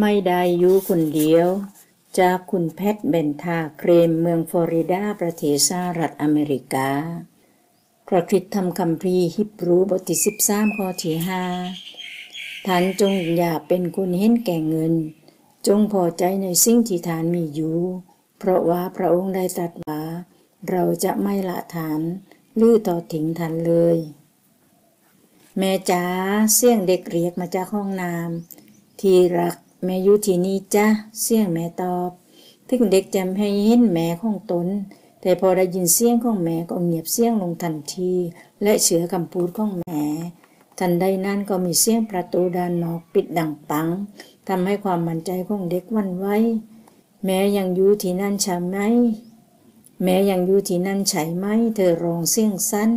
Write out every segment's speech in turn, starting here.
ไม่ได้อยู่คนเดียว จากคุณแพทเบนทาเครมเมืองฟลอริดาประเทศสหรัฐอเมริกา พระคริสตธรรมคัมภีฮิบรูบทที่13ข้อที่5ท่านจงอย่าเป็นคนเห็นแก่เงิน จงพอใจในสิ่งที่ทานมีอยู่ เพราะว่าพระองค์ได้ตรัสว่า เราจะไม่ละฐานหรือต่อถิงท่านเลย แม่จ๋าเสียงเด็กเรียกมาจากห้องน้ำที่รัก แม่อยู่ที่นี่จ้ะเสียงแม่ตอบถึงเด็กจำให้เห็นแม่ของตน แต่พอได้ยินเสียงของแม่ก็เงียบเสียงลงทันที และเชื่อคำพูดของแม่ ทันใดนั้นก็มีเสียงประตูด้านนอกปิดดังปังทำให้ความมั่นใจของเด็กวันไว้ แม่ยังอยู่ที่นั่นใช่ไหม แม่ยังอยู่ที่นั่นใช่ไหม เธอร้องเสียงสั้น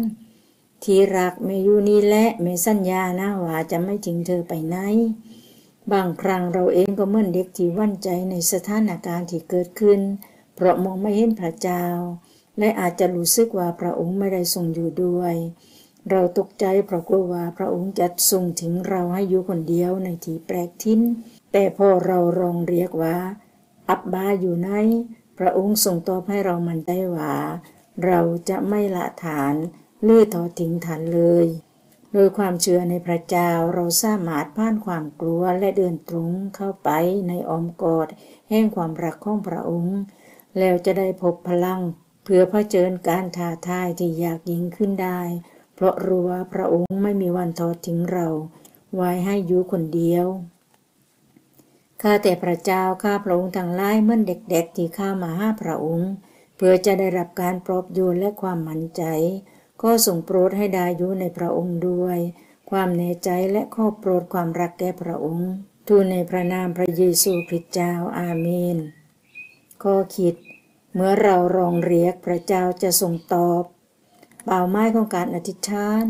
ที่รักแม่อยู่นี่แหละแม่สัญญานะว่าจะไม่ทิ้งเธอไปไหน บางครั้งเราเองก็เหมือนเด็กที่วั่นใจในสถานการณ์ที่เกิดขึ้น เพราะมองไม่เห็นพระเจ้า และอาจจะรู้สึกว่าพระองค์ไม่ได้ทรงอยู่ด้วย เราตกใจเพราะกลัวว่าพระองค์จะทรงถึงเราให้อยู่คนเดียวในที่แปลกทิ้น แต่พอเราลองเรียกว่า อับบาอยู่ไหนพระองค์ทรงตอบให้เรามันได้ว่าเราจะไม่ละฐานหรือทอทิ้งฐานเลย โดยความเชื่อในพระเจ้าเราสามารถผ่านความกลัวและเดินตรงเข้าไปในอ้อมกอดแห่งความรักของพระองค์ แล้วจะได้พบพลัง เพื่อเผชิญการท้าทายที่ยากยิ่งขึ้นได้ เพราะรู้ว่าพระองค์ไม่มีวันทอดทิ้งเรา ไว้ให้อยู่คนเดียวข้าแต่พระเจ้าข้าพระองค์ทั้งหลายเมื่อเด็กๆที่ข้ามาห้าพระองค์ เพื่อจะได้รับการปลอบโยนและความมั่นใจ ก็ส่งโปรดให้ได้อยู่ในพระองค์ด้วย ความแน่ใจและข้อโปรดความรักแก่พระองค์ ทูลในพระนามพระเยซูคริสต์เจ้าอาเมน ข้อคิด เมื่อเรารองเรียกพระเจ้าจะทรงตอบเป่าไม้ของการอธิษฐาน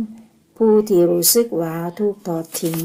ผู้ที่รู้สึกว่าถูกทอดทิ้ง